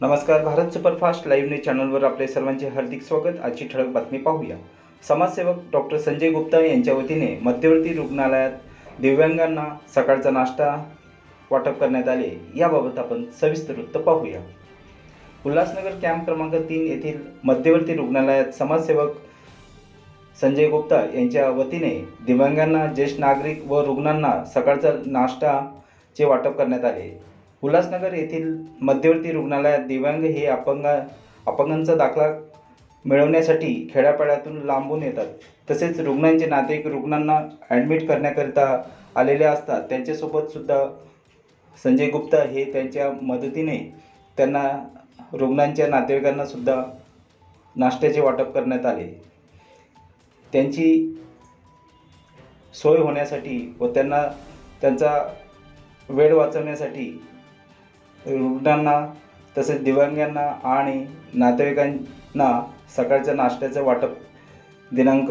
नमस्कार Bharat superfast live news चॅनलवर आपले सर्वांचे हार्दिक स्वागत. आजची ठळक बातमी पाहूया. समाजसेवक डॉक्टर संजय गुप्ता यांच्या वतीने मध्यवर्ती रुग्णालयात दिव्यांगांना सकाळचा नाश्ता वाटप करण्यात आले. याबाबत आपण सविस्तर वृत्त पाहूया. उल्हासनगर कॅम्प क्रमांक तीन येथील मध्यवर्ती रुग्णालयात समाजसेवक संजय गुप्ता यांच्या वतीने दिव्यांगांना ज्येष्ठ नागरिक व रुग्णांना सकाळचा नाश्ताचे वाटप करण्यात आले. उल्हासनगर येथील मध्यवर्ती रुग्णालयात दिव्यांग हे अपंग अपंगांचा दाखला मिळवण्यासाठी खेड्यापाड्यातून लांबून येतात. तसेच रुग्णांचे नातेवाईक रुग्णांना ॲडमिट करण्याकरिता आलेले असतात. त्यांच्यासोबतसुद्धा संजय गुप्ता हे त्यांच्या मदतीने त्यांना रुग्णांच्या नातेवाईकांना सुद्धा नाश्त्याचे वाटप करण्यात आले. त्यांची सोय होण्यासाठी व त्यांना त्यांचा वेळ वाचवण्यासाठी रुग्णांना तसेच दिव्यांगांना आणि नातेवाईकांना सकाळच्या नाश्त्याचं वाटप. दिनांक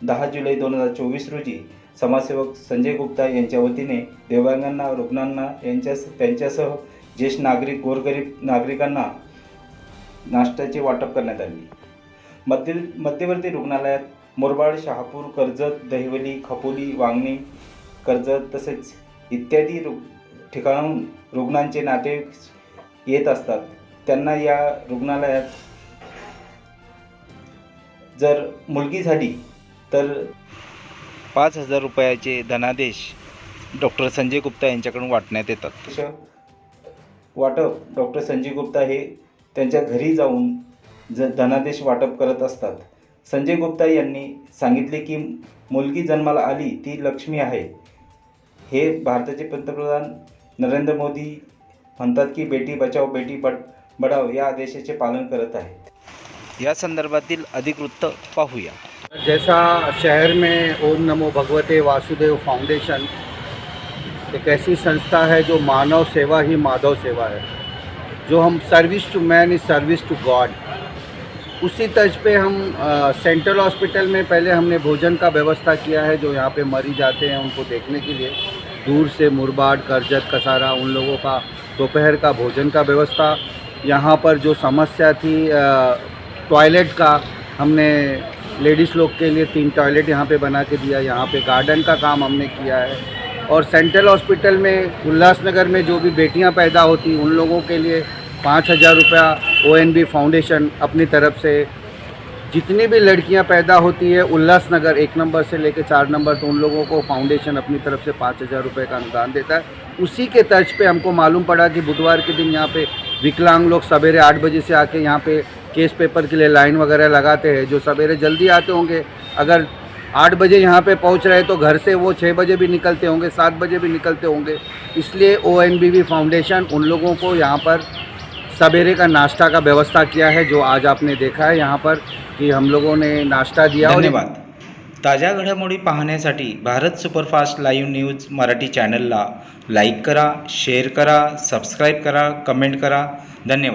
दहा जुलै दोन हजार चोवीस रोजी समाजसेवक संजय गुप्ता यांच्या वतीने दिव्यांगांना रुग्णांना यांच्या त्यांच्यासह ज्येष्ठ नागरिक गोरगरीब नागरिकांना नाश्त्याचे वाटप करण्यात आले. मध्य मध्यवर्ती रुग्णालयात मुरबाड शहापूर कर्जत दहिवली खपोली वांगणी कर्जत तसेच इत्यादी रुग् ठिकाणाहून रुग्णांचे नातेवाईक येत असतात. त्यांना या रुग्णालयात जर मुलगी झाली तर पाच हजार रुपयाचे धनादेश डॉक्टर संजय गुप्ता यांच्याकडून वाटण्यात येतात. तसं वाटप डॉक्टर संजय गुप्ता हे त्यांच्या घरी जाऊन ज धनादेश वाटप करत असतात. संजय गुप्ता यांनी सांगितले की मुलगी जन्माला आली ती लक्ष्मी आहे. हे भारताचे पंतप्रधान नरेंद्र मोदी म्हणतात की, बेटी बचाओ, बेटी बट बढाव या आदेशाचे पालन करत आहेत. या संदर्भातील अधिक वृत्त पाहूया. जैसा शहर में ओम नमो भगवते वासुदेव फाउंडेशन एक ऐसी संस्था है जो मानव सेवा ही माधव सेवा है, जो हम service to man is service to God उसी तर्ज पे हम सेंट्रल हॉस्पिटल में पहले हमने भोजन का व्यवस्था किया है, जो यहाँ पे मरीज़ आते हैं उनको देखने के लिए। दूर से मुरबाड, करजत, कसारा, उन लोगों का दोपहर का भोजन का व्यवस्था। यहाँ पर जो समस्या थी टॉयलेट का, हमने लेडीज़ लोग के लिए तीन टॉयलेट यहाँ पे बना के दिया। यहाँ पे गार्डन का काम हमने किया है। और सेंट्रल हॉस्पिटल में, उल्लासनगर में जो भी बेटियाँ पैदा होती, उन लोगों के लिए पाँच हज़ार रुपया ओ फाउंडेशन अपनी तरफ़ से जितनी भी लड़कियाँ पैदा होती है, उल्लासनगर एक नंबर से लेकर चार नंबर तो उन लोगों को फाउंडेशन अपनी तरफ़ से पाँच हज़ार रुपये का अनुदान देता है। उसी के तर्ज पे हमको मालूम पड़ा कि बुधवार के दिन यहाँ पे विकलांग लोग सवेरे आठ बजे से आके यहाँ पे केस पेपर के लिए लाइन वगैरह लगाते हैं, जो सवेरे जल्दी आते होंगे। अगर आठ बजे यहाँ पे पहुँच रहे तो घर से वो छः बजे भी निकलते होंगे, सात बजे भी निकलते होंगे। इसलिए ओ फाउंडेशन उन लोगों को यहाँ पर सवेरे का नाश्ता का व्यवस्था किया है, जो आज आपने देखा है यहाँ पर कि हम लोगों ने नाश्ता दिया धन्यवाद। ताज़ा घडामोडी पहानेस Bharat superfast live news Marathi channel like करा शेयर करा सब्सक्राइब करा, कमेंट करा. धन्यवाद.